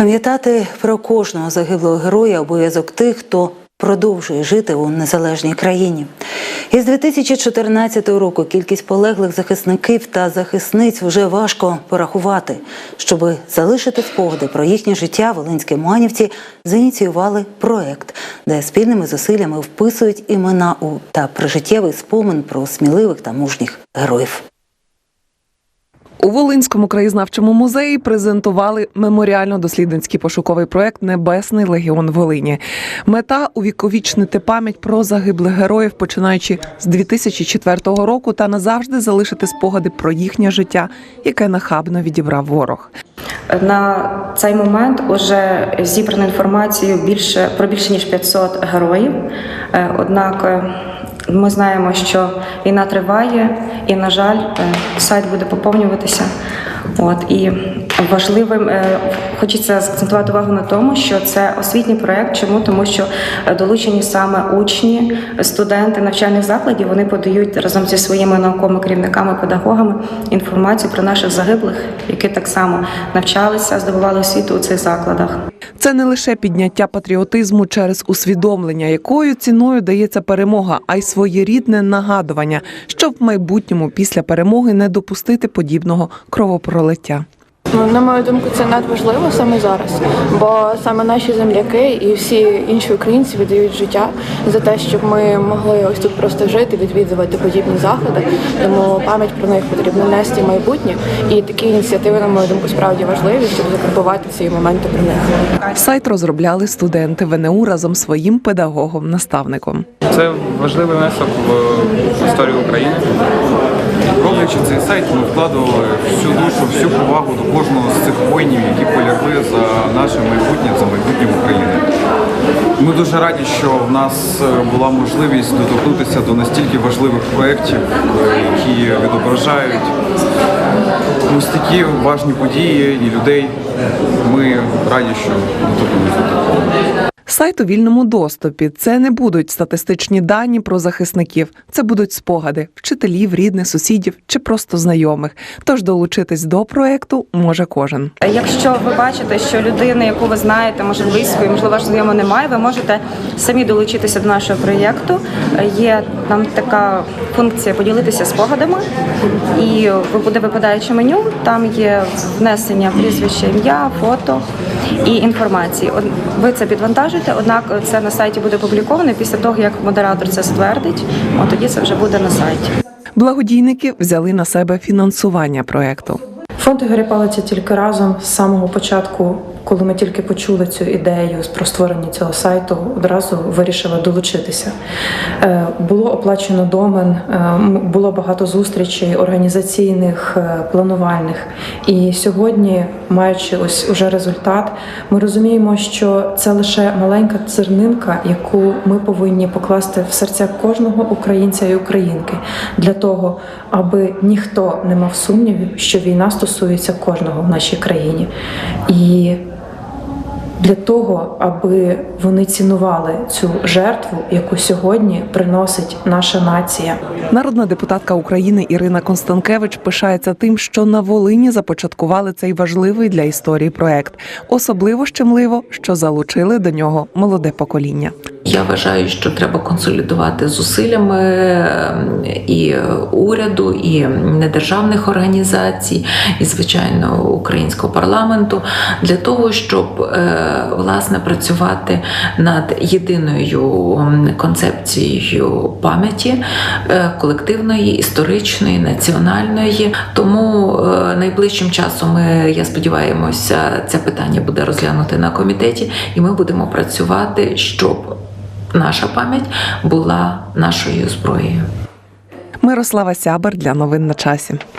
Пам'ятати про кожного загиблого героя обов'язок тих, хто продовжує жити у незалежній країні. Із 2014 року кількість полеглих захисників та захисниць вже важко порахувати. Щоби залишити спогади про їхнє життя, волинські муанівці зініціювали проект, де спільними зусиллями вписують імена у та прижиттєвий спомин про сміливих та мужніх героїв. У Волинському краєзнавчому музеї презентували меморіально-дослідницький пошуковий проект Небесний легіон Волині. Мета увіковічнити пам'ять про загиблих героїв, починаючи з 2004 року, та назавжди залишити спогади про їхнє життя, яке нахабно відібрав ворог. На цей момент вже зібрано інформацію більше про більше ніж 500 героїв. Е, Однак е, ми знаємо, що війна триває, і, на жаль, е, сайт буде поповнюватися. От і важливим е, хочеться закцентувати увагу на тому, що це освітній проект. Чому тому, що е, долучені саме учні, студенти навчальних закладів, вони подають разом зі своїми науковими керівниками, педагогами інформацію про наших загиблих, які так само навчалися, здобували освіту у цих закладах. Це не лише підняття патріотизму через усвідомлення, якою ціною дається перемога, а й своєрідне нагадування, щоб в майбутньому після перемоги не допустити подібного кровопролиття. Ну, на мою думку, це надважливо саме зараз, бо саме наші земляки і всі інші українці віддають життя за те, щоб ми могли ось тут просто жити, відвідувати подібні заходи. Тому пам'ять про них потрібно нести в майбутнє. І такі ініціативи, на мою думку, справді важливі, щоб закарбувати ці моменти про них. Сайт розробляли студенти ВНУ разом з своїм педагогом-наставником. Це важливий внесок в історію України. Роблячи цей сайт, ми вкладували всю душу, всю повагу до кожного з цих воїнів, які полягли за наше майбутнє, за майбутнє України. Ми дуже раді, що в нас е, була можливість доторкнутися до настільки важливих проєктів, які відображають ось такі важні події і людей. Ми раді, що доторкнулися до такого. Сайт у вільному доступі. Це не будуть статистичні дані про захисників, це будуть спогади вчителів, рідних, сусідів чи просто знайомих. Тож долучитись до проекту може кожен. Якщо ви бачите, що людини, яку ви знаєте, може близької, можливо, ваш знайомо немає, ви можете самі долучитися до нашого проєкту. Є там така функція поділитися спогадами, і буде випадаюче меню. Там є внесення прізвища, ім'я, фото і інформації. Ви це підвантажуєте, однак це на сайті буде опубліковано після того, як модератор це ствердить. От тоді це вже буде на сайті. Благодійники взяли на себе фінансування проекту. Фонд Ігоря Палиця тільки разом з самого початку, коли ми тільки почули цю ідею про створення цього сайту, одразу вирішили долучитися. Е, Було оплачено домен, е, було багато зустрічей організаційних, е, планувальних. І сьогодні, маючи ось уже результат, ми розуміємо, що це лише маленька цернинка, яку ми повинні покласти в серця кожного українця і українки для того, аби ніхто не мав сумнівів, що війна стосується кожного в нашій країні. І для того, аби вони цінували цю жертву, яку сьогодні приносить наша нація. Народна депутатка України Ірина Констанкевич пишається тим, що на Волині започаткували цей важливий для історії проект. Особливо щемливо, що залучили до нього молоде покоління. Я вважаю, що треба консолідувати зусиллями ем, і уряду, і недержавних організацій, і звичайно українського парламенту для того, щоб е, власне працювати над єдиною концепцією пам'яті е, колективної, історичної, національної. Тому е, найближчим часом ми, я сподіваємося, це питання буде розглянуте на комітеті, і ми будемо працювати, щоб наша пам'ять була нашою зброєю. Мирослава Сябер для новин на часі.